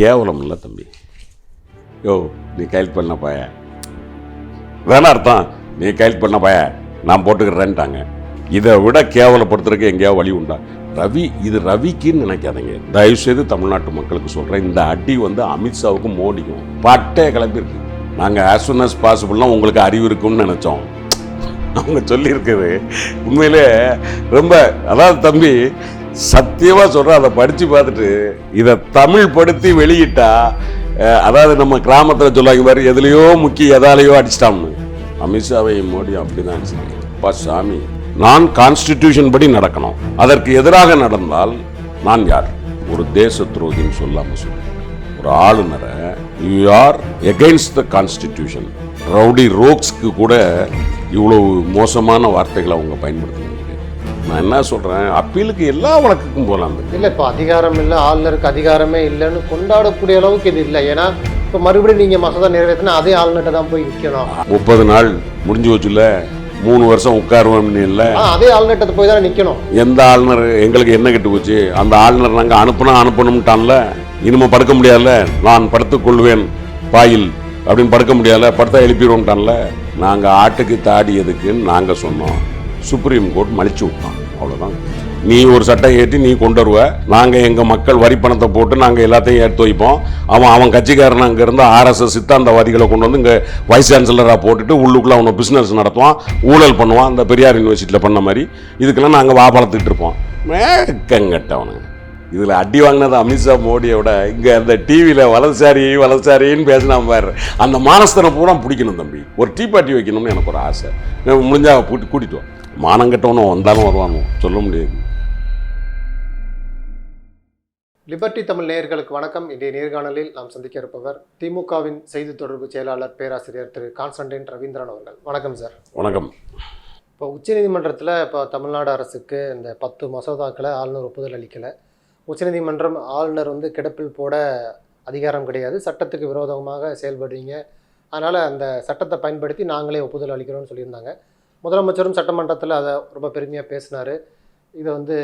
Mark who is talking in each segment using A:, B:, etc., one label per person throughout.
A: கேவலம் இல்லை தம்பி. யோ நீ கைல் பண்ண பாய. வேணா அர்த்தம் நீ கைல் பண்ண பாய. நான் போட்டுக்கிறேன்ட்டாங்க. இதை விட கேவலப்படுத்துறதுக்கு எங்கேயாவது வழி உண்டா? ரவி இது ரவிக்குன்னு நினைக்காதீங்க. தயவு செய்து தமிழ்நாட்டு மக்களுக்கு சொல்கிறேன் இந்த அடி வந்து அமித்ஷாவுக்கும் மோடிக்கும். பட்டே கிளம்பியிருக்கு நாங்கள் ஆஸ் soon அஸ் பாசிபிள்லாம் உங்களுக்கு அறிவு இருக்கும்னு நினச்சோம். அவங்க சொல்லியிருக்குது. உண்மையிலே ரொம்ப அதாவது தம்பி சத்தியமாக சொல்கிறேன் அதை படித்து பார்த்துட்டு இதை தமிழ் படுத்தி வெளியிட்டா அதாவது நம்ம கிராமத்தில் சொல்லாங்க பாரு எதுலேயோ முக்கி எதாலேயோ அடிச்சிட்டான்னு அமித்ஷாவையும் மோடி அப்படி தான் அடிச்சிருக்கேன் அப்பா சாமி நான் கான்ஸ்டிடியூஷன் படி நடக்கணும். அதற்கு எதிராக நடந்தால் நான் யார்? ஒரு தேச துரோகின்னு சொல்லாம சொல்றேன் ஒரு ஆளுநரை you are against the constitution rowdy ரோக்ஸ்க்கு கூட இவ்வளவு மோசமான வார்த்தைகளை அவங்க பயன்படுத்துனாங்க நான் என்ன சொல்றேன்? அப்பீலுக்கு எல்லா வழக்குக்கும் போகலாம்
B: இல்லை இப்போ அதிகாரம் இல்லை ஆளுநருக்கு அதிகாரமே இல்லைன்னு கொண்டாடக்கூடிய அளவுக்கு இது இல்லை. ஏன்னா இப்போ மறுபடியும் நீங்கள் மசோதா நிறைவேற்றினா அதே ஆளுநர்கிட்ட தான் போய் நிற்கணும்
A: முப்பது நாள் முடிஞ்சு வச்சுல மூணு வருஷம் உட்காருவோம்னு இல்லை?
B: அதே ஆளுநர்கிட்ட போய் தானே நிற்கணும்
A: எந்த ஆளுநர் எங்களுக்கு என்ன கெட்டு போச்சு? அந்த ஆளுநர் நாங்கள் அனுப்புனா அனுப்பணும்ட்டான்ல? இனிமே படுக்க முடியாதுல்ல? நான் படுத்துக் கொள்வேன் பாயில். அப்படின்னு படுக்க முடியாதுல்ல? படுத்தா எழுப்பிடுவோம்ட்டான்ல? நாங்கள் ஆட்டுக்கு தாடியதுக்குன்னு நாங்கள் சொன்னோம். சுப்ரீம் கோர்ட் மலிச்சு விட்டான். அவ்வளோதான் நீ ஒரு சட்டம் ஏற்றி நீ கொண்டு வருவ நாங்கள் எங்கள் மக்கள் வரி பணத்தை போட்டு நாங்கள் எல்லாத்தையும் எடுத்து வைப்போம். அவன் அவன் கட்சிக்காரன் அங்கே இருந்த ஆர்எஸ்எஸ் சித்தாந்தவாதிகளை கொண்டு வந்து இங்கே வைஸ் சான்சலராக போட்டுட்டு உள்ளுக்குள்ளே அவனை பிஸ்னஸ் நடத்துவான். ஊழல் பண்ணுவான். அந்த பெரியார் யூனிவர்சிட்டியில் பண்ண மாதிரி. இதுக்கெல்லாம் நாங்கள் வாபளத்துக்கிட்டு இருப்போம். மேக்கங்கட்டவனுங்க இதில் அடி வாங்கினது அமித்ஷா மோடியை விட இங்கே அந்த டிவியில் வலதுசாரி வலதுசாரின்னு பேசினா பாரு. அந்த மானஸ்தனை பூரா பிடிக்கணும் தம்பி. ஒரு டீ பார்ட்டி வைக்கணும்னு எனக்கு ஒரு ஆசை. நான் முடிஞ்சா கூட்டி கூட்டிட்டு வா. மானங்கட்டவனும் வந்தாலும் வருவானோ? சொல்ல முடியாது.
B: லிபர்டி தமிழ் நேயர்களுக்கு வணக்கம். இன்றைய நேர்காணலில் நாம் சந்திக்க இருப்பவர் திமுகவின் செய்தி தொடர்பு செயலாளர் பேராசிரியர் திரு கான்ஸ்டன்டைன் ரவீந்திரன் அவர்கள். வணக்கம் சார்.
A: வணக்கம்.
B: இப்போ உச்சநீதிமன்றத்தில் இப்போ தமிழ்நாடு அரசுக்கு இந்த பத்து மசோதாக்களை ஆளுநர் ஒப்புதல் அளிக்கலை. உச்சநீதிமன்றம் ஆளுநர் வந்து கிடப்பில் போட அதிகாரம் கிடையாது. சட்டத்துக்கு விரோதமாக செயல்படுறீங்க. அதனால் அந்த சட்டத்தை பயன்படுத்தி நாங்களே ஒப்புதல் அளிக்கிறோம்னு சொல்லியிருந்தாங்க. முதலமைச்சரும் சட்டமன்றத்தில் அதை ரொம்ப பெருமையாக பேசினார். இதை வந்து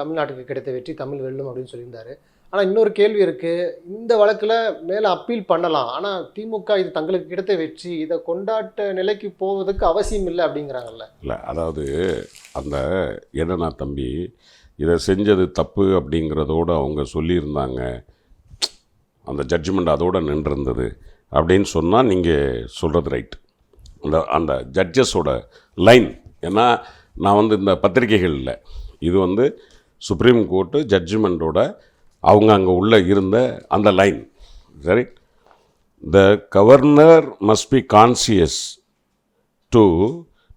B: தமிழ்நாட்டுக்கு கிடைத்த வெற்றி தமிழ் வெல்லும் அப்படின்னு சொல்லியிருந்தாரு. ஆனால் இன்னொரு கேள்வி இருக்குது இந்த வழக்கில் மேலே அப்பீல் பண்ணலாம். ஆனால் திமுக இது தங்களுக்கு கிடைத்த வெற்றி இதை கொண்டாட்ட நிலைக்கு போவதுக்கு அவசியம் இல்லை அப்படிங்கிறாங்கல்ல.
A: இல்லை அதாவது அந்த என்னன்னா தம்பி இதை செஞ்சது தப்பு அப்படிங்கிறதோடு அவங்க சொல்லியிருந்தாங்க. அந்த ஜட்ஜ்மெண்ட் அதோடு நின்றிருந்தது. அப்படின்னு சொன்னால் நீங்கள் சொல்கிறது ரைட் அந்த அந்த ஜட்ஜஸோட லைன் ஏன்னா நான் வந்து இந்த பத்திரிகைகளில் இது வந்து சுப்ரீம் கோர்ட்டு ஜட்ஜ்மெண்ட்டோட அவங்க அங்கே உள்ளே இருந்த அந்த லைன் சரி the governor must be conscious to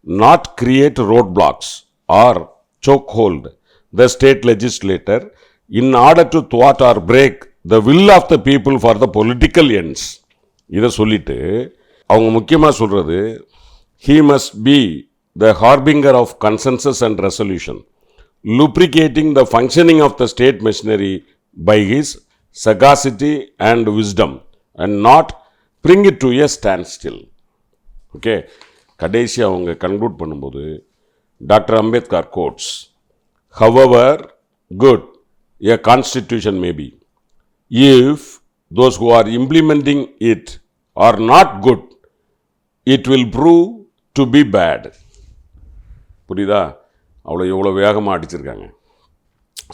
A: not create road blocks or choke hold the state legislator in order to துவாட் or break the will of the people for the political ends இதை சொல்லிவிட்டு அவங்க முக்கியமாக சொல்கிறது he must be the harbinger of consensus and resolution lubricating the functioning of the state machinery by his and wisdom and not not it it to a still okay கடைசி அவங்க conclude பண்ணும்போது doctor Ambedkar quotes however good a constitution maybe if those who are implementing it are not good it will prove to be bad புரியுதா? அவ்வளோ எவ்வளோ வேகமாக அடிச்சிருக்காங்க.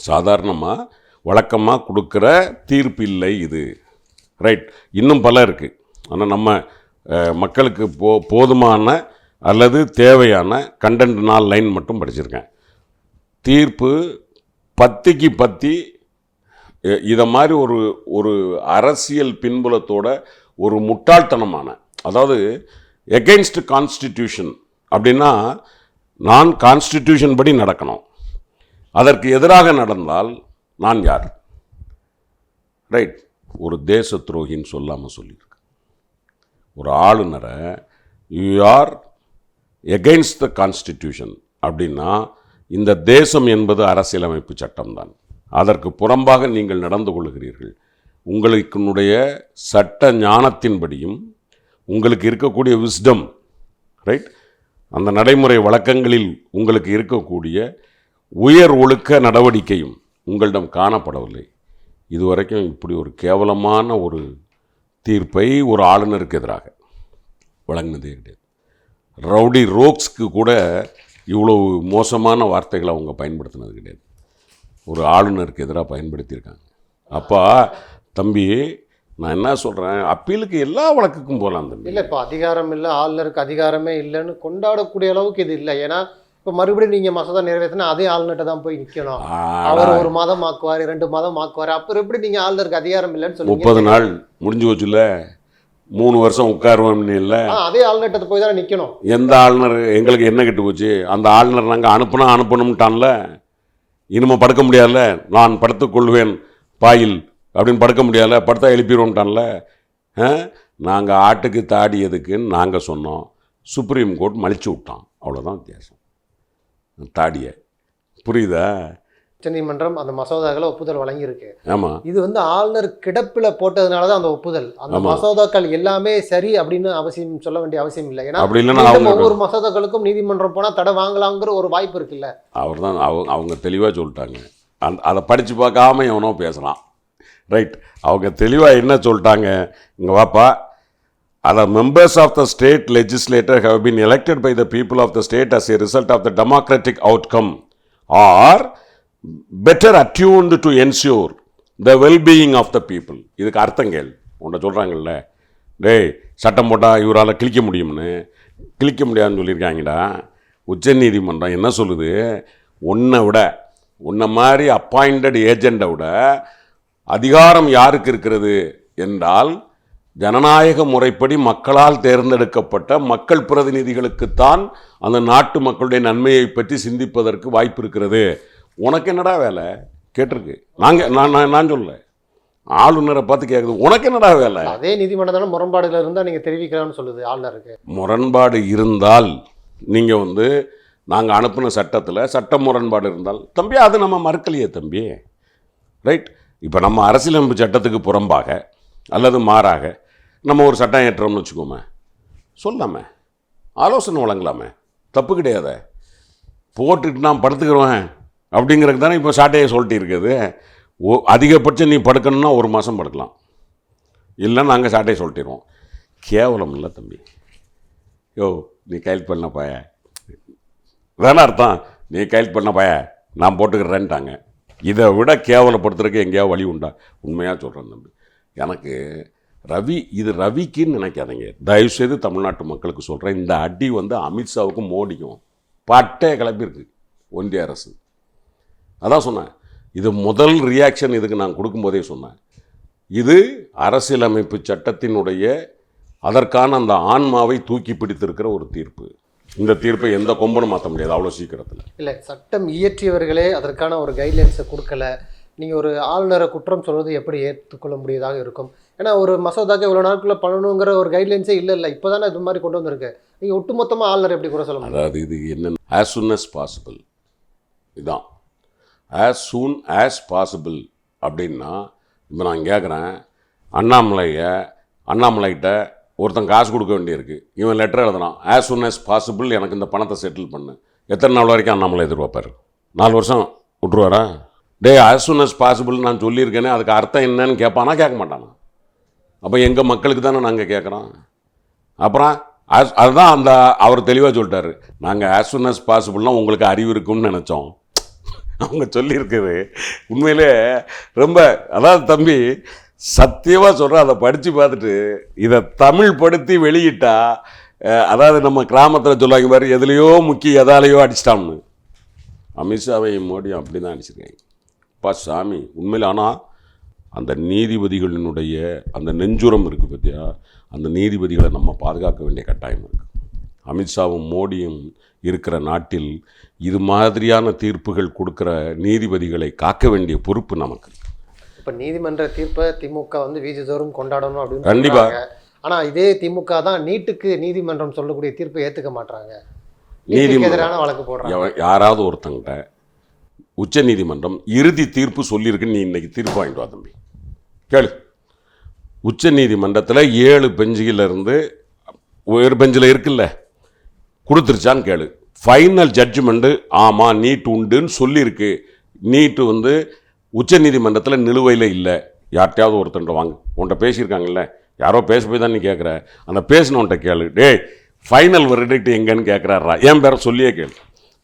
A: சாதாரணமாக வழக்கமாக கொடுக்குற தீர்ப்பு இல்லை இது. ரைட் இன்னும் பல இருக்குது ஆனால் நம்ம மக்களுக்கு போ போதுமான அல்லது தேவையான கண்டென்ட் நாள் லைன் மட்டும் படிச்சிருக்கேன். தீர்ப்பு பத்திக்கு பத்தி இதை மாதிரி ஒரு ஒரு அரசியல் பின்புலத்தோட ஒரு முட்டாள்தனமான அதாவது எகெயின்ஸ்ட் கான்ஸ்டிடியூஷன் அப்படின்னா நான் கான்ஸ்டிடியூஷன் படி நடக்கணும். அதற்கு எதிராக நடந்தால் நான் யார்? ரைட் ஒரு தேச துரோகின்னு சொல்லாமல் சொல்லியிருக்கு. ஒரு ஆளுநரை you are against the constitution அப்படின்னா இந்த தேசம் என்பது அரசியலமைப்பு சட்டம்தான். அதற்கு புறம்பாக நீங்கள் நடந்து கொள்கிறீர்கள் உங்களுக்குனுடைய சட்ட ஞானத்தின்படியும் உங்களுக்கு இருக்கக்கூடிய விஸ்டம் ரைட் அந்த நடைமுறை வழக்கங்களில் உங்களுக்கு இருக்கக்கூடிய உயர் ஒழுக்க நடவடிக்கையும் உங்களிடம் காணப்படவில்லை. இதுவரைக்கும் இப்படி ஒரு கேவலமான ஒரு தீர்ப்பை ஒரு ஆளுநருக்கு எதிராக வழங்கினதே கிடையாது ரவுடி ரோக்ஸ்க்கு கூட இவ்வளவு மோசமான வார்த்தைகளை அவங்க பயன்படுத்தினது கிடையாது. ஒரு ஆளுநருக்கு எதிராக பயன்படுத்தியிருக்காங்க. அப்பா தம்பி நான் என்ன சொல்கிறேன் அப்பீலுக்கு எல்லா வழக்குக்கும் போகலாம் தம்பி.
B: இல்லை இப்போ அதிகாரம் இல்லை ஆளுநருக்கு அதிகாரமே இல்லைன்னு கொண்டாடக்கூடிய அளவுக்கு இது இல்லை. ஏன்னா இப்போ மறுபடியும் நீங்கள் மசோதா நிறைவேற்றினா அதே ஆளுநர்கிட்ட தான் போய் நிற்கணும் அவர் ஒரு மாதம் ஆக்குவார் ரெண்டு மாதம் ஆக்குவார். அப்புறம் எப்படி நீங்கள் ஆளுநருக்கு அதிகாரம் இல்லைன்னு சொல்லுவீங்க?
A: முப்பது நாள் முடிஞ்சு போச்சுல மூணு வருஷம் உட்காருவோம்னு இல்லை?
B: அதே ஆளுநர்கிட்ட போய் தானே நிற்கணும்
A: எந்த ஆளுநர் எங்களுக்கு என்ன கெட்டு போச்சு? அந்த ஆளுநர் நாங்கள் அனுப்புனா அனுப்பணும்ட்டான்ல? இனிமே படுக்க முடியாதுல்ல? நான் படுத்துக் கொள்வேன் பாயில். அப்படின்னு படுக்க முடியாதுல்ல படுத்தா எழுப்பிடுவோம்ட்டான்ல நாங்கள் ஆட்டுக்கு தாடியதுக்குன்னு நாங்கள் சொன்னோம். சுப்ரீம் கோர்ட் மலிச்சு விட்டான். அவ்வளோதான் வித்தியாசம். தாடியை. புரியுதா?
B: உச்சநீதிமன்றம் அந்த மசோதாக்களை ஒப்புதல் வழங்கியிருக்கு.
A: ஆமாம்
B: இது வந்து ஆளுநர் கிடப்பில் போட்டதுனால தான் அந்த ஒப்புதல். அந்த. மசோதாக்கள் எல்லாமே சரி அப்படின்னு அவசியம் சொல்ல வேண்டிய அவசியம் இல்லை. ஏன்னா
A: அப்படி இல்லைன்னா
B: ஒவ்வொரு மசோதாக்களுக்கும் நீதிமன்றம் போனா தடை வாங்கலாங்கிற ஒரு வாய்ப்பு இருக்குல்ல.
A: அவர் தான் அவங்க அவங்க தெளிவாக சொல்லிட்டாங்க. அந்த அதை படித்து பார்க்காம எவனோ பேசலாம் ரைட் அவங்க தெளிவாக என்ன சொல்லிட்டாங்க? இங்கே வாப்பா. அத members of the state legislator have been elected by the people of the state as a result of the democratic outcome are better attuned to ensure the wellbeing of the people இதுக்கு அர்த்தம் கேள். உன்னை சொல்கிறாங்கல்ல டேய் சட்டம் போட்டால் இவரால் கிழிக்க முடியும்னு. கிழிக்க முடியாதுன்னு சொல்லியிருக்காங்கடா. உச்சநீதிமன்றம் என்ன சொல்லுது? உன்னை விட உன்னை மாதிரி அப்பாயிண்டட் ஏஜெண்டை விட அதிகாரம் யாருக்கு இருக்கிறது என்றால் ஜனநாயக முறைப்படி மக்களால் தேர்ந்தெடுக்கப்பட்ட மக்கள் பிரதிநிதிகளுக்குத்தான் அந்த நாட்டு மக்களுடைய நன்மையை பற்றி சிந்திப்பதற்கு வாய்ப்பு இருக்கிறது. உனக்கு என்னடா வேலை? கேட்டிருக்கு. நாங்கள் நான் நான் நான் சொல்ல ஆளுநரை பார்த்து கேட்குது உனக்கு என்னடா வேலை?
B: அதே நீதிமன்றம் முரண்பாடுகள் இருந்தா நீங்க தெரிவிக்கலாம்னு சொல்லுது ஆளுநருக்கு.
A: முரண்பாடு இருந்தால் நீங்கள் வந்து நாங்கள் அனுப்பின சட்டத்தில் சட்ட முரண்பாடு இருந்தால் தம்பி அது நம்ம மறுக்கலையே தம்பி. ரைட்? இப்போ நம்ம அரசியலமைப்பு சட்டத்துக்கு புறம்பாக அல்லது மாறாக நம்ம ஒரு சட்டம் ஏற்றோம்னு வச்சுக்கோமே. சொல்லாமே. ஆலோசனை வழங்கலாமே. தப்பு கிடையாதே. போட்டுட்டு நான் படுத்துக்கிறேன் அப்படிங்கிறது தானே இப்போ சாட்டையை சொல்லிட்டு இருக்குது. ஓ அதிகபட்சம் நீ படுக்கணும்னா ஒரு மாதம் படுக்கலாம். இல்லை நாங்கள் சாட்டையை சொல்லிட்டிருவோம். கேவலம் இல்லை தம்பி. யோ நீ கைல் பண்ண பாய. வேணா அர்த்தம். நீ கைல் பண்ண பாய. நான் போட்டுக்கிறேன்ட்டாங்க. இதை விட கேவலப்படுத்துறதுக்கு எங்கேயாவது வழி உண்டா? உண்மையாக சொல்கிறேன் தம்பி. எனக்கு ரவி இது ரவிக்குன்னு நினைக்காதீங்க. தயவுசெய்து தமிழ்நாட்டு மக்களுக்கு சொல்கிறேன் இந்த அடி வந்து அமித்ஷாவுக்கும் மோடிக்கும் பட்டே கிளப்பியிருக்கு ஒன்றிய அரசு. அதான் சொன்னேன். இது முதல் ரியாக்ஷன் இதுக்கு நான் கொடுக்கும்போதே சொன்னேன். இது அரசியலமைப்பு சட்டத்தினுடைய அதற்கான அந்த ஆன்மாவை தூக்கி பிடித்திருக்கிற ஒரு தீர்ப்பு. இந்த தீர்ப்பை எந்த கொம்பனும் மாற்ற முடியாது அவ்வளோ சீக்கிரத்தில்.
B: இல்ல சட்டம் இயற்றியவர்களே அதற்கான ஒரு கைட்லைன்ஸை கொடுக்கல. நீங்க ஒரு ஆளுநரை குற்றம் சொல்வது எப்படி ஏற்றுக்கொள்ள முடியதாக இருக்கும்? ஏன்னா ஒரு மசோதாக்கு இவ்வளவு நாட்குள்ள பண்ணணுங்கிற ஒரு கைட்லைன்ஸே இல்லை இல்லை. இப்போதானே இது மாதிரி கொண்டு வந்திருக்கு. நீங்க ஒட்டுமொத்தமா ஆளுநர் எப்படி கூட சொல்ல
A: அதாவது இது என்னென்ன ஆஸ் soon as பாசிபிள் இதான். ஆஸ் சூன் ஆஸ் பாசிபிள் அப்படின்னா இப்போ நான் கேட்குறேன் அண்ணாமலையை அண்ணாமலைகிட்ட ஒருத்தன் காசு கொடுக்க வேண்டியிருக்கு. இவன் லெட்டர் எழுதுனான் ஆஸ் சூன் ஆஸ் பாசிபிள் எனக்கு இந்த பணத்தை செட்டில் பண்ணு. எத்தனை நாள் வரைக்கும் அண்ணாமலை எதிர்பார்ப்பார்? நாலு வருஷம் விட்ருவாரா டேய் ஆஸ் சூன் as பாசிபிள் நான் சொல்லியிருக்கேனே அதுக்கு அர்த்தம் என்னன்னு கேட்பானா? கேட்க மாட்டானா? அப்போ எங்கள் மக்களுக்கு தானே நாங்கள் கேட்குறோம். அப்புறம் ஆஸ் அதுதான் அந்த அவர் தெளிவாக சொல்லிட்டாரு. நாங்கள் ஆஸ் சூன் as பாசிபிள்லாம் உங்களுக்கு அறிவு இருக்கும்னு நினச்சோம். அவங்க சொல்லியிருக்குது. உண்மையிலே ரொம்ப அதாவது தம்பி சத்தியமாக சொல்கிறேன் அதை படித்து பார்த்துட்டு இதை தமிழ் படுத்தி வெளியிட்டா அதாவது நம்ம கிராமத்தில் சொல்லுவாங்க பாரு எதுலேயோ முக்கி எதாலேயோ அடிச்சிட்டான்னு அமித்ஷாவையும் மோடியும் அப்படி தான் அடிச்சிருக்காங்க. அப்பா சாமி உண்மையில் ஆனால் அந்த நீதிபதிகளினுடைய அந்த நெஞ்சுரம் இருக்குது பார்த்தியா அந்த நீதிபதிகளை நம்ம பாதுகாக்க வேண்டிய கட்டாயம் இருக்குது அமித்ஷாவும் மோடியும் இருக்கிற நாட்டில் இது மாதிரியான தீர்ப்புகள் கொடுக்குற நீதிபதிகளை காக்க வேண்டிய பொறுப்பு நமக்கு
B: இப்ப நீதிமன்ற தீர்ப்பை திமுக வந்து வீதிதோறும் கொண்டாடணும் அப்படின்னு
A: கண்டிப்பா.
B: சொல்றாங்க. ஆனா இதே திமுக தான் நீட்டுக்கு நீதிமன்றம் சொல்லக்கூடிய தீர்ப்பை ஏத்துக்க மாட்டாங்க. நீட்டுக்கு எதிரான வழக்கு போடுறாங்க
A: யாராவது ஒருத்தங்கிட்ட உச்ச நீதிமன்றம் இறுதி தீர்ப்பு சொல்லியிருக்குன்னு நீ இன்னைக்கு தீர்ப்பு வாங்கிட்டு வா தம்பி கேளு உச்ச நீதிமன்றத்தில் ஏழு பெஞ்சிலிருந்து ஒரு பெஞ்சில் இருக்குல்ல கொடுத்துருச்சான்னு கேளு ஃபைனல் ஜட்ஜ்மெண்ட்டு ஆமாம் நீட் உண்டுன்னு சொல்லியிருக்கு நீட்டு வந்து உச்சநீதிமன்றத்தில் நிலுவையில் இல்லை. யார்கிட்டையாவது ஒருத்தன் வாங்க. உன்கிட்ட பேசியிருக்காங்கல்ல. யாரோ பேச போய் தான் நீ கேட்குற அந்த பேசினவன்ட்ட கேளு. டேய் ஃபைனல் வெர்டிக்ட் எங்கன்னு கேட்குறாரா என் பேரை சொல்லியே கேளு.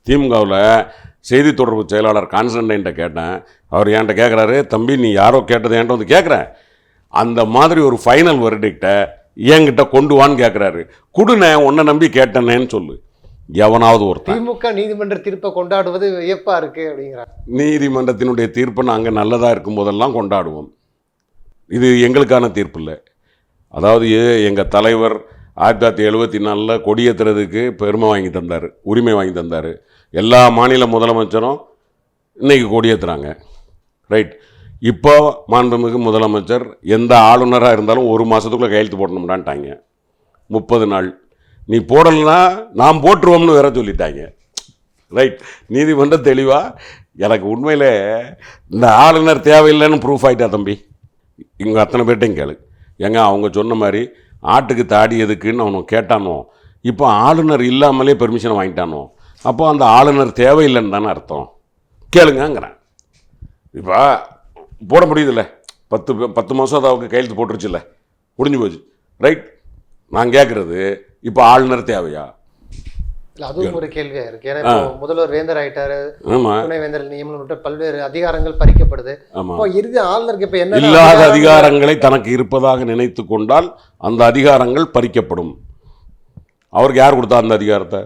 A: திமுகவில் செய்தி தொடர்பு செயலாளர் கான்ஸ்டன்டைன்ட்ட கேட்டேன். அவர் என்கிட்ட கேட்குறாரு தம்பி நீ யாரோ கேட்டது என்கிட்ட வந்து கேட்குறேன் அந்த மாதிரி ஒரு ஃபைனல் வெர்டிக்டை என்கிட்ட கொண்டு வான்னு கேட்குறாரு குடுனே உன்னை நம்பி கேட்டனேன்னு சொல்லு. எவனாவது ஒருத்தன்.
B: திமுக நீதிமன்ற தீர்ப்பை கொண்டாடுவது வியப்பா இருக்கு அப்படிங்கிறாங்க.
A: நீதிமன்றத்தினுடைய தீர்ப்பு நாங்கள் நல்லதாக இருக்கும் போதெல்லாம் கொண்டாடுவோம். இது எங்களுக்கான தீர்ப்பு இல்லை. அதாவது எங்கள் தலைவர் ஆயிரத்தி தொள்ளாயிரத்தி எழுபத்தி நாலில் கொடியேற்றுறதுக்கு பெருமை வாங்கி தந்தார் உரிமை வாங்கி தந்தார். எல்லா மாநில முதலமைச்சரும் இன்னைக்கு கொடியேற்றுறாங்க ரைட் இப்போ மாண்புமிகு முதலமைச்சர் எந்த ஆளுநராக இருந்தாலும் ஒரு மாதத்துக்குள்ளே கையெழுத்து போடணும்டான்ட்டாங்க. முப்பது நாள். நீ போடலைன்னா நாம் போட்டுருவோம்னு வேற சொல்லிட்டாங்க. ரைட் நீதிமன்றம் தெளிவாக எனக்கு உண்மையில் இந்த ஆளுநர் தேவையில்லைன்னு ப்ரூஃப் ஆகிட்டா தம்பி. இங்கே அத்தனை பேர்ட்டையும் கேளு. ஏங்க அவங்க சொன்ன மாதிரி ஆட்டுக்கு தாடி எதுக்குன்னு அவனும் கேட்டானோ இப்போ ஆளுநர் இல்லாமலே பெர்மிஷன் வாங்கிட்டானோ அப்போ அந்த ஆளுநர் தேவையில்லைன்னு தானே அர்த்தம். கேளுங்கங்கிறேன். இப்போ போட முடியுதுல்ல. பத்து பே- பத்து அவங்க கையெழுத்து போட்டுருச்சுல்ல. முடிஞ்சு போச்சு. ரைட் நான் கேட்குறது இப்போ ஆளுநர் தேவையா?
B: இல்ல அதுவும் ஒரு கேள்வியா இருக்கு. ஏன்னா இப்போ முதல்வர் வேந்தர் ஆயிட்டாரு துணை வேந்தர் நியமனம் பல்வேறு அதிகாரங்கள் பறிக்கப்படுது. இப்போ இறுதி ஆளுநருக்கு இப்ப என்ன
A: இல்லாத அதிகாரங்களை? தனக்கு இருப்பதாக நினைத்து கொண்டால் அந்த அதிகாரங்கள் பறிக்கப்படும். அவருக்கு யார் கொடுத்தா அந்த அதிகாரத்தை?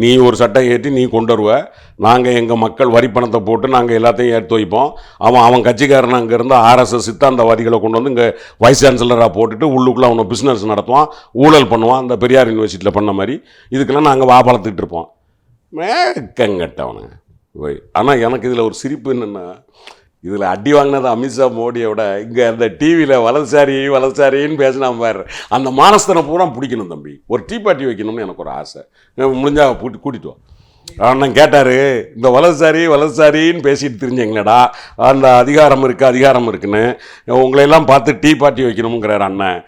A: நீ ஒரு சட்டம் ஏற்றி நீ கொண்டு வருவ. நாங்கள் எங்கள் மக்கள் வரி பணத்தை போட்டு நாங்கள் எல்லாத்தையும் எடுத்து வைப்போம். அவன் அவன் கட்சிக்காரன் அங்கேருந்து ஆர்எஸ்எஸ் சித்தாந்தவாதிகளை கொண்டு வந்து இங்கே வைஸ் சான்சலராக போட்டுட்டு உள்ளுக்குள்ளே அவனை பிஸ்னஸ் நடத்துவான் ஊழல் பண்ணுவான் அந்த பெரியார் யூனிவர்சிட்டியில் பண்ண மாதிரி. இதுக்கெல்லாம் நாங்கள் வாபளத்துக்கிட்டு இருப்போம். மேக்கங்கட்டவனு. ஆனால் எனக்கு இதில் ஒரு சிரிப்பு என்னென்னா இதில் அடி வாங்கினது அமித்ஷா மோடியை விட இங்கே அந்த டிவியில் வலதுசாரி வலதுசாரின்னு பேசினா பாரு. அந்த மானஸ்தனை பூரா பிடிக்கணும் தம்பி. ஒரு டீ பார்ட்டி வைக்கணும்னு எனக்கு ஒரு ஆசை. முடிஞ்சா கூட்டி கூட்டிட்டு வா. அண்ணன் கேட்டார் இந்த வலதுசாரி வலதுசாரின்னு பேசிட்டு தெரிஞ்சீங்களடா. அந்த அதிகாரம் இருக்குது அதிகாரம் இருக்குன்னு. உங்களையெல்லாம் பார்த்து டீ பார்ட்டி வைக்கணுங்கிறார் அண்ணன்.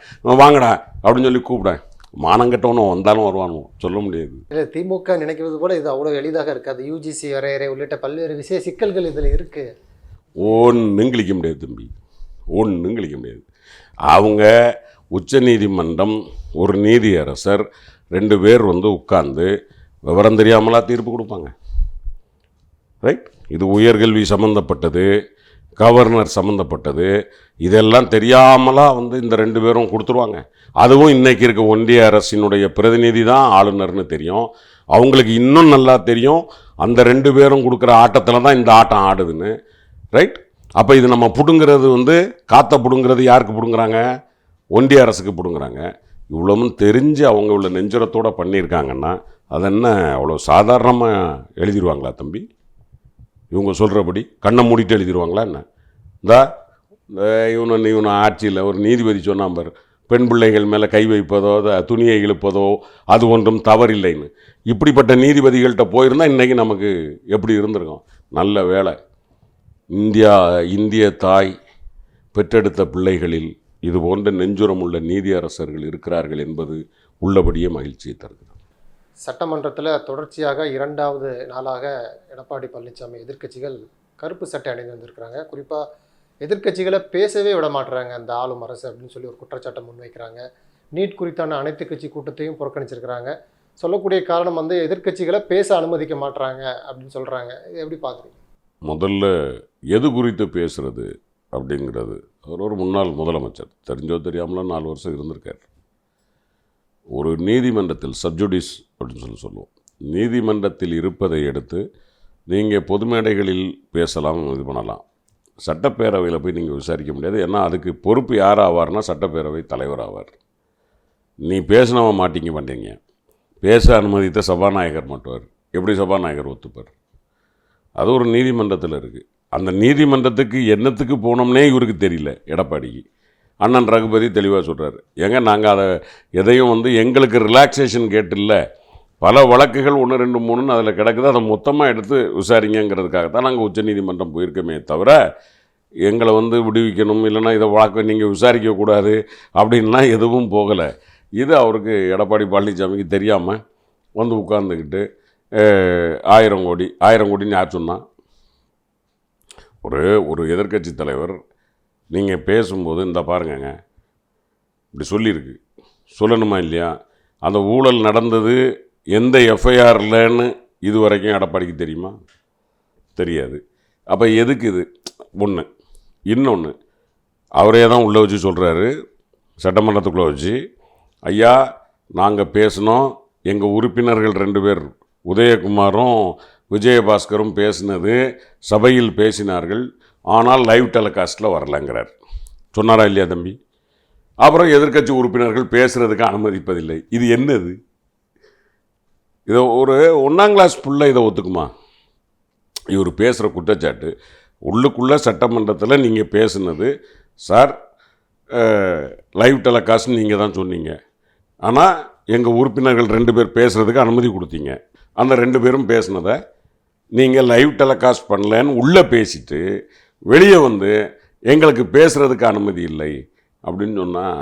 A: வாங்கடா அப்படின்னு சொல்லி கூப்பிடேன். மானங்கட்டவனும் வந்தாலும் வருவானோ சொல்ல முடியாது.
B: இல்லை திமுக நினைக்கிறது போல இது அவ்வளோ எளிதாக இருக்காது. யூஜிசி வரையறை உள்ளிட்ட பல்வேறு விஷய சிக்கல்கள் இதில் இருக்குது
A: ஒன்றும் கிழிக்க முடியாது தம்பி. ஒன்றும் கிழிக்க முடியாது. அவங்க உச்ச நீதிமன்றம் ஒரு நீதியரசர் ரெண்டு பேர் வந்து உட்கார்ந்து விவரம் தெரியாமலா தீர்ப்பு கொடுப்பாங்க. ரைட் இது உயர்கல்வி சம்மந்தப்பட்டது கவர்னர் சம்மந்தப்பட்டது இதெல்லாம் தெரியாமலாம் வந்து இந்த ரெண்டு பேரும் கொடுத்துருவாங்க. அதுவும் இன்றைக்கி இருக்க ஒன்றிய அரசினுடைய பிரதிநிதி தான் ஆளுநர்னு தெரியும். அவங்களுக்கு இன்னும் நல்லா தெரியும். அந்த ரெண்டு பேரும் கொடுக்குற ஆட்டத்தில் தான் இந்த ஆட்டம் ஆடுதுன்னு. ரைட் அப்போ இது நம்ம பிடுங்கிறது வந்து காற்றை பிடுங்கிறது யாருக்கு பிடுங்குறாங்க? ஒன்றிய அரசுக்கு பிடுங்குறாங்க. இவ்வளவும் தெரிஞ்சு அவங்க உள்ள நெஞ்சுரத்தோடு பண்ணியிருக்காங்கன்னா அது என்ன அவ்வளோ சாதாரணமாக எழுதிருவாங்களா தம்பி? இவங்க சொல்கிறபடி கண்ணை மூடிட்டு எழுதிடுவாங்களா என்ன? இந்த இவனு இவனு ஆட்சியில் ஒரு நீதிபதி சொன்னான் பாரு பெண் பிள்ளைகள் மேலே கை வைப்பதோ துணியை இழுப்பதோ அது ஒன்றும் தவறில்லைன்னு. இப்படிப்பட்ட நீதிபதிகள்கிட்ட போயிருந்தால் இன்றைக்கி நமக்கு எப்படி இருந்திருக்கும்? நல்ல வேலை. இந்தியா இந்திய தாய் பெற்றெடுத்த பிள்ளைகளில் இது போன்ற நெஞ்சுரம் உள்ள நீதியரசர்கள் இருக்கிறார்கள் என்பது உள்ளபடியே மகிழ்ச்சியை தருகிறது.
B: சட்டமன்றத்துல தொடர்ச்சியாக இரண்டாவது நாளாக எடப்பாடி பழனிசாமி எதிர்க்கட்சிகள் கருப்பு சட்டை அணிந்து வந்திருக்கிறாங்க. குறிப்பா எதிர்க்கட்சிகளை பேசவே விட மாட்டுறாங்க அந்த ஆளும் அரசு அப்படின்னு சொல்லி ஒரு குற்றச்சாட்டை முன்வைக்கிறாங்க. நீட் குறித்தான அனைத்து கட்சி கூட்டத்தையும் புறக்கணிச்சிருக்கிறாங்க. சொல்லக்கூடிய காரணம் வந்து எதிர்க்கட்சிகளை பேச அனுமதிக்க மாட்றாங்க அப்படின்னு சொல்றாங்க. இது எப்படி பாக்குறீங்க?
A: முதல்ல எது குறித்து பேசுகிறது அப்படிங்கிறது. அவர் ஒரு முன்னாள் முதலமைச்சர். தெரிஞ்சோ தெரியாமலாம் நாலு வருஷம் இருந்திருக்கார். ஒரு நீதிமன்றத்தில் சப்ஜுடிஸ் அப்படின்னு சொல்லி சொல்லுவோம். நீதிமன்றத்தில் இருப்பதை எடுத்து நீங்கள் பொது மேடைகளில் பேசலாம் இது பண்ணலாம். சட்டப்பேரவையில் போய் நீங்கள் விசாரிக்க முடியாது. ஏன்னா அதுக்கு பொறுப்பு யார் ஆவார்னா சட்டப்பேரவை தலைவர் ஆவார். நீ பேசினவன் மாட்டிங்க மாட்டீங்க. பேச அனுமதித்த சபாநாயகர் மாட்டுவார். எப்படி சபாநாயகர் ஒத்துப்பார்? அது ஒரு நீதிமன்றத்தில் இருக்குது அந்த நீதிமன்றத்துக்கு என்னத்துக்கு போனோம்னே இவருக்கு தெரியல எடப்பாடிக்கு. அண்ணன் ரகுபதி தெளிவாக சொல்கிறாரு ஏங்க நாங்கள் அதை எதையும் வந்து எங்களுக்கு ரிலாக்ஸேஷன் கேட்டில்ல. பல வழக்குகள் ஒன்று ரெண்டு மூணுன்னு அதில் கிடக்குது. அதை மொத்தமாக எடுத்து விசாரிங்கிறதுக்காக தான் நாங்கள் உச்சநீதிமன்றம் போயிருக்கோமே தவிர எங்களை வந்து விடுவிக்கணும் இல்லைன்னா இதை வழக்கை நீங்கள் விசாரிக்கக்கூடாது அப்படின்லாம் எதுவும் போகலை. இது அவருக்கு எடப்பாடி பழனிசாமிக்கு தெரியாமல் வந்து உட்காந்துக்கிட்டு ஆயிரம் கோடி ஆயிரம் கோடின்னு யார் சொன்னால் ஒரு ஒரு எதிர்க்கட்சி தலைவர் நீங்கள் பேசும்போது இந்த பாருங்கங்க இப்படி சொல்லியிருக்கு. சொல்லணுமா இல்லையா? அந்த ஊழல் நடந்தது எந்த எஃப்ஐஆர்லன்னு இது வரைக்கும் எடப்பாடிக்கு தெரியுமா? தெரியாது. அப்போ எதுக்கு இது? ஒன்று இன்னொன்று அவரே தான் உள்ளே வச்சு சொல்கிறாரு சட்டமன்றத்துக்குள்ளே வச்சு ஐயா நாங்கள் பேசினோம் எங்கள் உறுப்பினர்கள் ரெண்டு பேர் உதயகுமாரும் விஜயபாஸ்கரும் பேசினது சபையில் பேசினார்கள். ஆனால் லைவ் டெலிகாஸ்ட்டில் வரலங்கிறார். சொன்னாரா இல்லையா தம்பி? அப்புறம் எதிர்க்கட்சி உறுப்பினர்கள் பேசுகிறதுக்கு அனுமதிப்பதில்லை. இது என்னது? இதை ஒரு ஒன்றாம் கிளாஸ் புள்ள இதை ஒத்துக்குமா? இவர் பேசுகிற குற்றச்சாட்டு. உள்ளுக்குள்ளே சட்டமன்றத்தில் நீங்கள் பேசுனது சார் லைவ் டெலகாஸ்ட்னு நீங்கள் தான் சொன்னீங்க. ஆனால் எங்கள் உறுப்பினர்கள் ரெண்டு பேர் பேசுகிறதுக்கு அனுமதி கொடுத்தீங்க. அந்த ரெண்டு பேரும் பேசுனதை நீங்கள் லைவ் டெலகாஸ்ட் பண்ணலன்னு உள்ளே பேசிட்டு வெளியே வந்து எங்களுக்கு பேசுகிறதுக்கு அனுமதி இல்லை அப்படின்னு சொன்னால்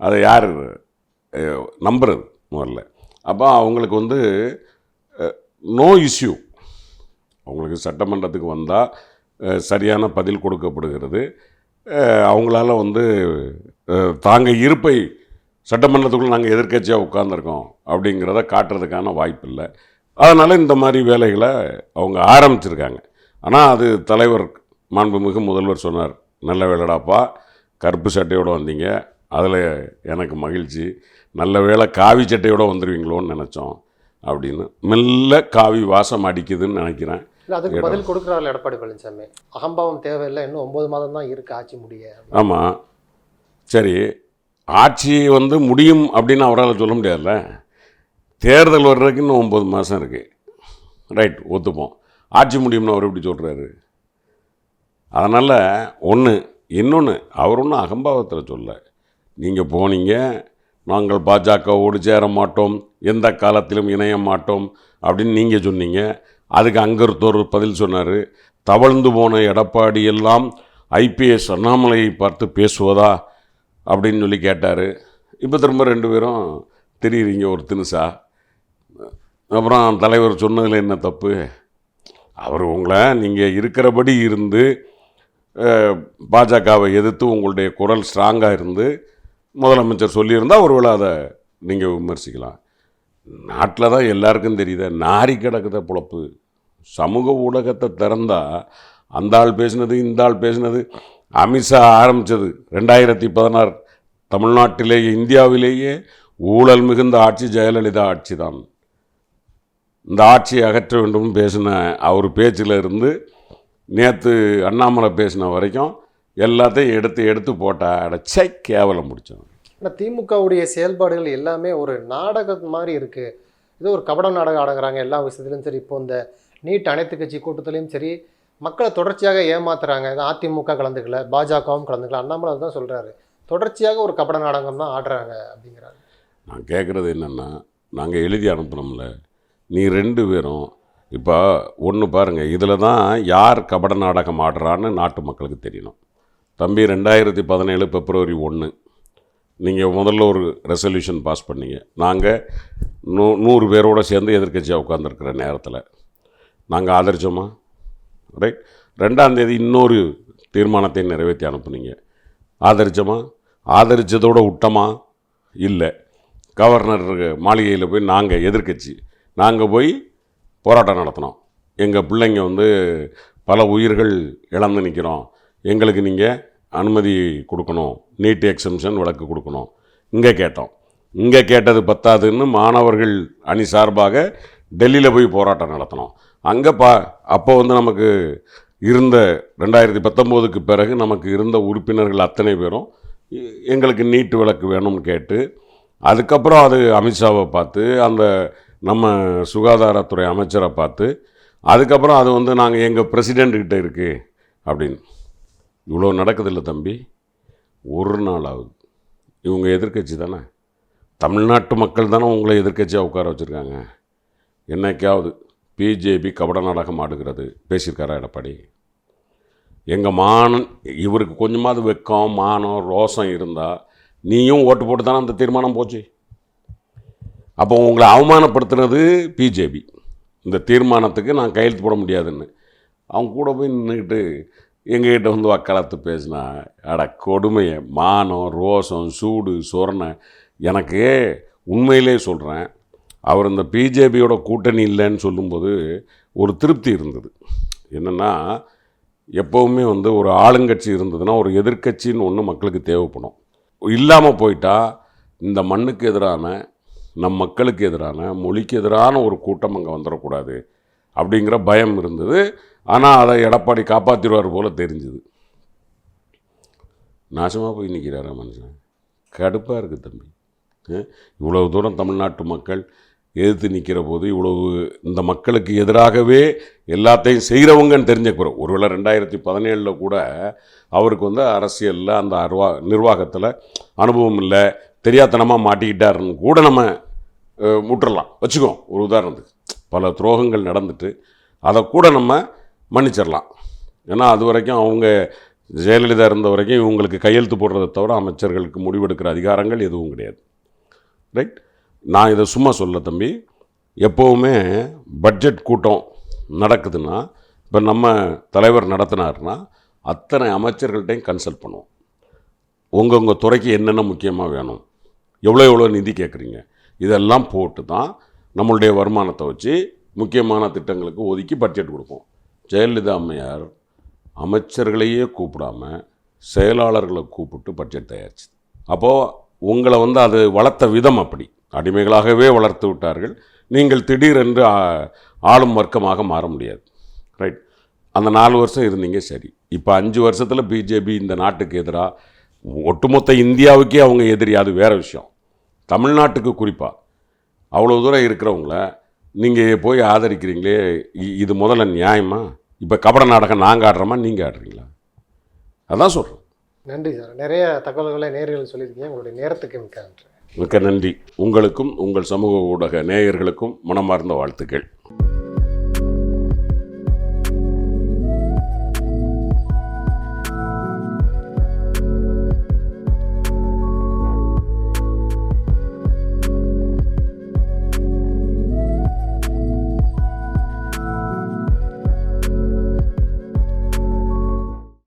A: அதை யார் நம்புறது முதல்ல. அப்போ அவங்களுக்கு வந்து நோ இஷ்யூ அவங்களுக்கு சட்டமன்றத்துக்கு வந்தால் சரியான பதில் கொடுக்கப்படுகிறது. அவங்களால வந்து தாங்கள் தாங்க இருப்பை சட்டமன்றத்துக்குள்ளே நாங்கள் எதிர்க்கட்சியாக உட்காந்துருக்கோம் அப்படிங்கிறத காட்டுறதுக்கான வாய்ப்பு இல்லை அதனால் இந்த மாதிரி வேலைகளை அவங்க ஆரம்பிச்சிருக்காங்க. ஆனால் அது தலைவர் மாண்புமிகு முதல்வர் சொன்னார் நல்ல வேலைடாப்பா கருப்பு சட்டையோடு வந்தீங்க. அதில் எனக்கு மகிழ்ச்சி. நல்ல வேளை காவி சட்டையோடு வந்துடுவீங்களோன்னு நினச்சோம் அப்படின்னு. மெல்ல காவி வாசம் அடிக்குதுன்னு நினைக்கிறேன்.
B: அதுக்கு பதில் கொடுக்குறாரு எடப்பாடி பழனிசாமி. அகம்பாவம் தேவையில்லை இன்னும் ஒன்பது மாதம் தான் இருக்குது ஆட்சி முடிய.
A: ஆமாம் சரி ஆட்சி வந்து முடியும் அப்படின்னு அவரால் சொல்ல முடியாதுல்ல? தேர்தல் வர்றதுக்கு இன்னும் ஒம்பது மாதம் இருக்குது ரைட் ஒத்துப்போம். ஆட்சி முடியும்னு அவர் எப்படி சொல்கிறாரு அதனால் ஒன்று இன்னொன்று அவர் ஒன்றும் அகம்பாவத்தில் சொல்ல. நீங்கள் போனீங்க நாங்கள் பாஜகவோடு சேர மாட்டோம் எந்த காலத்திலும் இணைய மாட்டோம் அப்படின்னு நீங்கள் சொன்னீங்க. அதுக்கு அங்கே பதில் சொன்னார். தவழ்ந்து போன எடப்பாடி எல்லாம் ஐபிஎஸ் அண்ணாமலையை பார்த்து பேசுவதா அப்படின்னு சொல்லி கேட்டார். இப்போ திரும்ப ரெண்டு பேரும் தெரியுறீங்க ஒரு தினுசா அப்புறம் தலைவர் சொன்னதில் என்ன தப்பு? அவர் உங்களை நீங்கள் இருக்கிறபடி இருந்து பாஜகவை எதிர்த்து உங்களுடைய குரல் ஸ்ட்ராங்காக இருந்து முதலமைச்சர் சொல்லியிருந்தால் ஒருவேளை அதை நீங்கள் விமர்சிக்கலாம். நாட்டில் தான் எல்லாருக்கும் தெரியுத நாரி கிடக்குத புழப்பு. சமூக ஊடகத்தை திறந்தால் அந்த ஆள் பேசினது இந்த ஆள் பேசினது. அமித்ஷா ஆரம்பித்தது ரெண்டாயிரத்தி பதினாறு தமிழ்நாட்டிலேயே இந்தியாவிலேயே ஊழல் மிகுந்த ஆட்சி ஜெயலலிதா ஆட்சி தான். இந்த ஆட்சியை அகற்ற வேண்டும் பேசின அவர் பேச்சில் இருந்து நேற்று அண்ணாமலை பேசின வரைக்கும் எல்லாத்தையும் எடுத்து எடுத்து போட்டா அடைச்சை கேவலம் முடித்தோம்
B: ஆனால் திமுகவுடைய செயல்பாடுகள் எல்லாமே ஒரு நாடகம் மாதிரி இருக்குது இது ஒரு கபட நாடகம் ஆடுங்கிறாங்க எல்லா விஷயத்துலையும் சரி. இப்போ இந்த நீட் அனைத்து கட்சி கூட்டத்திலையும் சரி மக்களை தொடர்ச்சியாக ஏமாத்துறாங்க. அதிமுக கலந்துக்கல பாஜகவும் கலந்துக்கல. அண்ணாமலை தான் சொல்கிறாரு தொடர்ச்சியாக ஒரு கபட நாடகம் தான் ஆடுறாங்க அப்படிங்கிறாரு.
A: நான் கேட்குறது என்னென்னா நாங்கள் எழுதி அனுப்புனோம்ல. நீ ரெண்டு பேரும் இப்போ ஒன்று பாருங்கள் இதில் தான் யார் கபட நாடகம் ஆடுறான்னு நாட்டு மக்களுக்கு தெரியணும். தம்பி ரெண்டாயிரத்தி பதினேழு பிப்ரவரி ஒன்று நீங்கள் முதல்ல ஒரு ரெசல்யூஷன் பாஸ் பண்ணீங்க. நாங்கள் நூ நூறு பேரோடு சேர்ந்து எதிர்க்கட்சியாக உட்காந்துருக்கிற நேரத்தில். நாங்கள் ஆதரிச்சோமா? ரைட் ரெண்டாந்தேதி இன்னொரு தீர்மானத்தை நிறைவேற்றி அனுப்புனீங்க. ஆதரிச்சோமா? ஆதரித்ததோடு விட்டோமா? இல்லை. கவர்னர் மாளிகையில் போய் நாங்கள் எதிர்க்கட்சி நாங்கள் போய் போராட்டம் நடத்தினோம். எங்கள் பிள்ளைங்க வந்து பல உயிர்கள் இழந்து நிற்கிறோம் எங்களுக்கு நீங்கள் அனுமதி கொடுக்கணும். நீட் எக்ஸம்ஷன் விளக்கு கொடுக்கணும். இங்கே கேட்டோம். இங்கே கேட்டது பத்தாதுன்னு மாணவர்கள் அணி சார்பாக டெல்லியில் போய் போராட்டம் நடத்தினோம். அங்கே பா அப்போ வந்து நமக்கு இருந்த ரெண்டாயிரத்தி பத்தொம்போதுக்கு பிறகு நமக்கு இருந்த உறுப்பினர்கள் அத்தனை பேரும் எங்களுக்கு நீட்டு விளக்கு வேணும்னு கேட்டு அதுக்கப்புறம் அது அமித்ஷாவை பார்த்து அந்த நம்ம சுகாதாரத்துறை அமைச்சரை பார்த்து அதுக்கப்புறம் அது வந்து நாங்கள் எங்கள் பிரசிடெண்ட்டுக்கிட்ட இருக்குது அப்படின்னு. இவ்வளோ நடக்குதில்ல தம்பி? ஒரு நாள் ஆகுது. இவங்க எதிர்க்கட்சி தானே? தமிழ்நாட்டு மக்கள் தானே உங்களை எதிர்க்கட்சியாக உட்கார வச்சுருக்காங்க. என்னைக்காவது பிஜேபி கபட நாடகம் ஆடுகிறது பேசியிருக்காரா எடப்பாடி? எங்கள் மானம் இவருக்கு கொஞ்சமாவது வெக்கம் மானம் ரோசம் இருந்தால் நீயும் ஓட்டு போட்டு தானே அந்த தீர்மானம் போச்சு? அப்போ உங்களை அவமானப்படுத்துனது பிஜேபி. இந்த தீர்மானத்துக்கு நான் கையெழுத்து போட முடியாதுன்னு. அவங்க கூட போய் நின்றுக்கிட்டு எங்ககிட்ட வந்து வக்காலத்து பேசினா அட கொடுமையை மானம் ரோசம் சூடு சொரணை. எனக்கு உண்மையிலே சொல்கிறேன் அவர் இந்த பிஜேபியோட கூட்டணி இல்லைன்னு சொல்லும்போது ஒரு திருப்தி இருந்தது. என்னென்னா எப்போவுமே வந்து ஒரு ஆளுங்கட்சி இருந்ததுன்னா ஒரு எதிர்க்கட்சின்னு ஒன்று மக்களுக்கு தேவைப்படும். இல்லாமல் போயிட்டால் இந்த மண்ணுக்கு எதிரான நம் மக்களுக்கு எதிரான மொழிக்கு எதிரான ஒரு கூட்டம் அங்கே வந்துடக்கூடாது அப்படிங்கிற பயம் இருந்தது. ஆனால் அதை எடப்பாடி காப்பாற்றிடுவார் போல் தெரிஞ்சுது. நாசமாக போய் நிற்கிறாரா மனுஷன்? கடுப்பாக இருக்குது தம்பி. இவ்வளவு தூரம் தமிழ்நாட்டு மக்கள் எதிர்த்து நிற்கிற போது இவ்வளவு இந்த மக்களுக்கு எதிராகவே எல்லாத்தையும் செய்கிறவங்கன்னு தெரிஞ்ச குறை ஒருவேளை ரெண்டாயிரத்தி பதினேழில் கூட அவருக்கு வந்து அரசியலில் அந்த அருவா நிர்வாகத்தில் அனுபவம் இல்லை தெரியாத்தனமாக மாட்டிக்கிட்டாருன்னு கூட நம்ம முட்டுறலாம். வச்சுக்கோ ஒரு உதாரணத்துக்கு. பல துரோகங்கள் நடந்துட்டு அதை கூட நம்ம மன்னிச்சிடலாம். ஏன்னா அது வரைக்கும் அவங்க ஜெயலலிதா இருந்த வரைக்கும் இவங்களுக்கு கையெழுத்து போடுறதை தவிர அமைச்சர்களுக்கு முடிவெடுக்கிற அதிகாரங்கள் எதுவும் கிடையாது. ரைட் நான் இதை சும்மா சொல்ல தம்பி எப்போவுமே பட்ஜெட் கூட்டம் நடக்குதுன்னா இப்போ நம்ம தலைவர் நடத்தினார்னா அத்தனை அமைச்சர்கள்ட்டையும் கன்சல்ட் பண்ணுவோம். உங்கள் உங்கள் துறைக்கு என்னென்ன முக்கியமாக வேணும்? எவ்வளோ எவ்வளோ நிதி கேட்குறீங்க? இதெல்லாம் போட்டு தான் நம்மளுடைய வருமானத்தை வச்சு முக்கியமான திட்டங்களுக்கு ஒதுக்கி பட்ஜெட் கொடுப்போம். ஜெயலலிதா அம்மையார் அமைச்சர்களையே கூப்பிடாம செயலாளர்களை கூப்பிட்டு பட்ஜெட் தயாரிச்சு. அப்போது உங்களை வந்து அது வளர்த்த விதம் அப்படி. அடிமைகளாகவே வளர்த்து விட்டார்கள். நீங்கள் திடீரென்று ஆளும் வர்க்கமாக மாற முடியாது. ரைட் அந்த நாலு வருஷம் இருந்தீங்க சரி. இப்போ அஞ்சு வருஷத்தில் பிஜேபி இந்த நாட்டுக்கு எதிராக ஒட்டுமொத்த இந்தியாவுக்கே அவங்க எதிரி அது வேறு விஷயம். தமிழ்நாட்டுக்கு குறிப்பாக அவ்வளோ தூரம் இருக்கிறவங்கள நீங்கள் போய் ஆதரிக்கிறீங்களே இது முதல்ல நியாயமா? இப்போ கபட நாடகம் நாங்கள் ஆடுறோமா நீங்கள் ஆடுறீங்களா? அதான் சொல்கிறேன்
B: நன்றி சார். நிறைய தகவல்களை நேர்கள் சொல்லியிருக்கீங்க. உங்களுடைய நேரத்துக்கு மிக்க நன்றி.
A: மிக்க நன்றி. உங்களுக்கும் உங்கள் சமூக ஊடக நேயர்களுக்கும் மனமார்ந்த வாழ்த்துக்கள்.